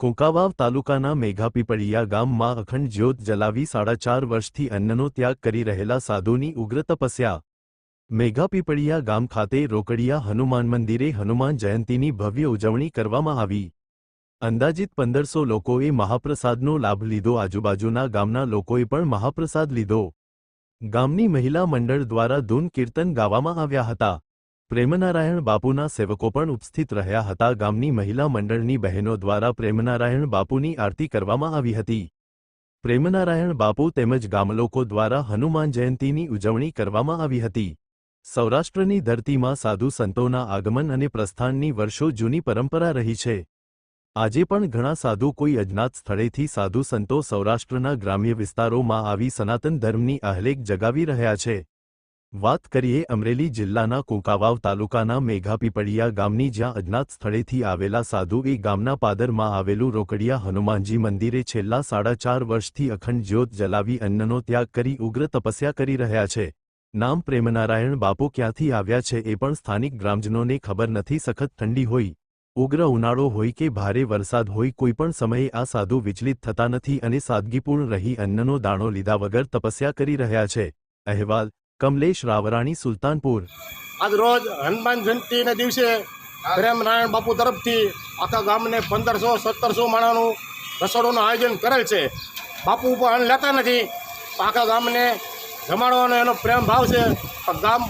કોંકાવાવ તાલુકાના મેઘાપીપળિયા ગામમાં અખંડ જ્યોત જલાવી સાડા ચાર વર્ષથી અન્નનો ત્યાગ કરી રહેલા સાધુની ઉગ્ર તપસ્યા. મેઘાપીપળિયા ગામ ખાતે રોકડિયા હનુમાન મંદિરે હનુમાન જયંતીની ભવ્ય ઉજવણી કરવામાં આવી. અંદાજિત પંદરસો લોકોએ મહાપ્રસાદનો લાભ લીધો, આજુબાજુના ગામના લોકોએ પણ મહાપ્રસાદ લીધો. ગામની મહિલા મંડળ દ્વારા ધૂન કીર્તન ગાવામાં આવ્યા હતા. પ્રેમનારાયણ બાપુના સેવકો પણ ઉપસ્થિત રહ્યા હતા. ગામની મહિલા મંડળની બહેનો દ્વારા પ્રેમનારાયણ બાપુની આરતી કરવામાં આવી હતી. પ્રેમનારાયણ બાપુ તેમજ ગામલોકો દ્વારા હનુમાન જયંતીની ઉજવણી કરવામાં આવી હતી. સૌરાષ્ટ્રની ધરતીમાં સાધુ સંતોના આગમન અને પ્રસ્થાનની વર્ષો જૂની પરંપરા રહી છે. આજે પણ ઘણા સાધુ કોઈ અજ્ઞાત સ્થળેથી સાધુ સંતો સૌરાષ્ટ્રના ગ્રામ્ય વિસ્તારોમાં આવી સનાતન ધર્મની આહલેખ જગાવી રહ્યા છે. વાત કરીએ અમરેલી જિલ્લાના કોકાવાવ તાલુકાના મેઘાપીપળિયા ગામની જ્યાં અજ્ઞાત સ્થળેથી આવેલા સાધુ એ ગામના પાદરમાં આવેલું રોકડિયા હનુમાનજી મંદિરે છેલ્લા સાડા ચાર વર્ષથી અખંડ જ્યોત જલાવી અન્નનો ત્યાગ કરી ઉગ્ર તપસ્યા કરી રહ્યા છે. નામ પ્રેમનારાયણ બાપુ ક્યાંથી આવ્યા છે એ પણ સ્થાનિક ગ્રામજનોને ખબર નથી, સખત ઠંડી હોય, ઉગ્ર ઉનાળો હોય કે ભારે વરસાદ હોય કોઈપણ સમયે આ સાધુ વિચલિત થતા નથી અને સાદગીપૂર્ણ રહી અન્નનો દાણો લીધા વગર તપસ્યા કરી રહ્યા છે. અહેવાલ કમલેશ રાવરાણી સુલતાનપુર. આજ રોજ હનુમાન જયંતિના દિવસે પ્રેમ નારાયણ બાપુ તરફથી આખા ગામને પંદરસો, સત્તરસો માણાનું રસોડુંનું આયોજન કરેલ છે. બાપુ અન્ન લેતા નથી. આખા ગામને જમાડવાનો એનો પ્રેમ ભાવ છે. પણ ગામ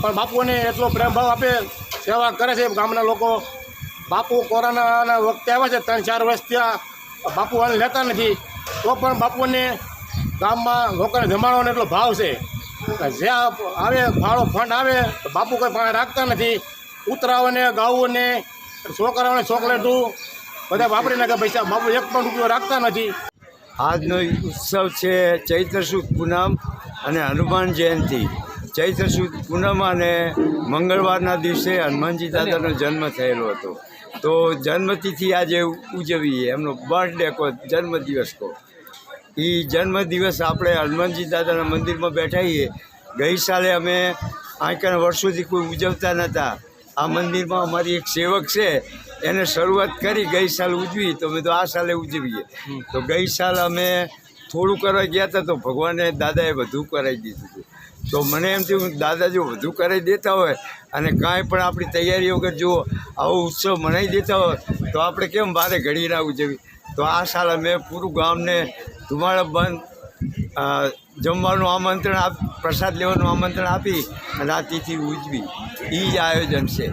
પણ બાપુને એટલો પ્રેમ ભાવ આપે, સેવા કરે છે. ગામના લોકો બાપુ કોરોનાના વખતે આવ્યા છે, ત્રણ, ચાર વર્ષ ત્યાં બાપુ અન્ન લેતા નથી. તો પણ બાપુને ગામમાં લોકોને જમાડવાનો એટલો ભાવ છે. જે આવે, ફાળો ફંડ આવે તો બાપુ કોઈ પાસે રાખતા નથી. ઉતરાઓને ગાઉને છોકરાઓને ચોકલેટું, બધા વાપરી નાખે પૈસા બાપુ એક પણ રૂપિયો રાખતા નથી. આજનો ઉત્સવ છે ચૈત્ર સુદ પૂનમ અને હનુમાન જયંતિ. ચૈત્ર સુદ પૂનમ અને મંગળવારના દિવસે હનુમાનજી દાદાનો જન્મ થયેલો હતો. તો જન્મતિથિ આજે ઉજવીએ. એમનો બર્થડે કહો જન્મદિવસ કહો એ જન્મદિવસ આપણે હનુમાનજી દાદાના મંદિરમાં બેઠા છીએ ગઈ સાલે અમે આંકણ વર્ષોથી કોઈ ઉજવતા નહોતા આ મંદિરમાં અમારી એક સેવક છે, એને શરૂઆત કરી ગઈ સાલ ઉજવી, તો અમે તો આ સાલે ઉજવીએ. તો ગઈ સાલ અમે થોડું કરવા ગયા હતા તો ભગવાને દાદાએ બધું કરાવી દીધું હતું તો મને એમ થયું દાદા જો વધુ કરાવી દેતા હોય અને કાંઈ પણ આપણી તૈયારી વગર જુઓ, આવો ઉત્સવ મનાવી દેતા હોય, તો આપણે કેમ ભારે ઘડી ના ઉજવી તો આ સાલ મેં પૂરું ગામને ધુમાડા બંધ જમવાનું આમંત્રણ આપ, પ્રસાદ લેવાનું આમંત્રણ આપી અને આ તિથિ ઉજવી. એ જ આયોજન છે.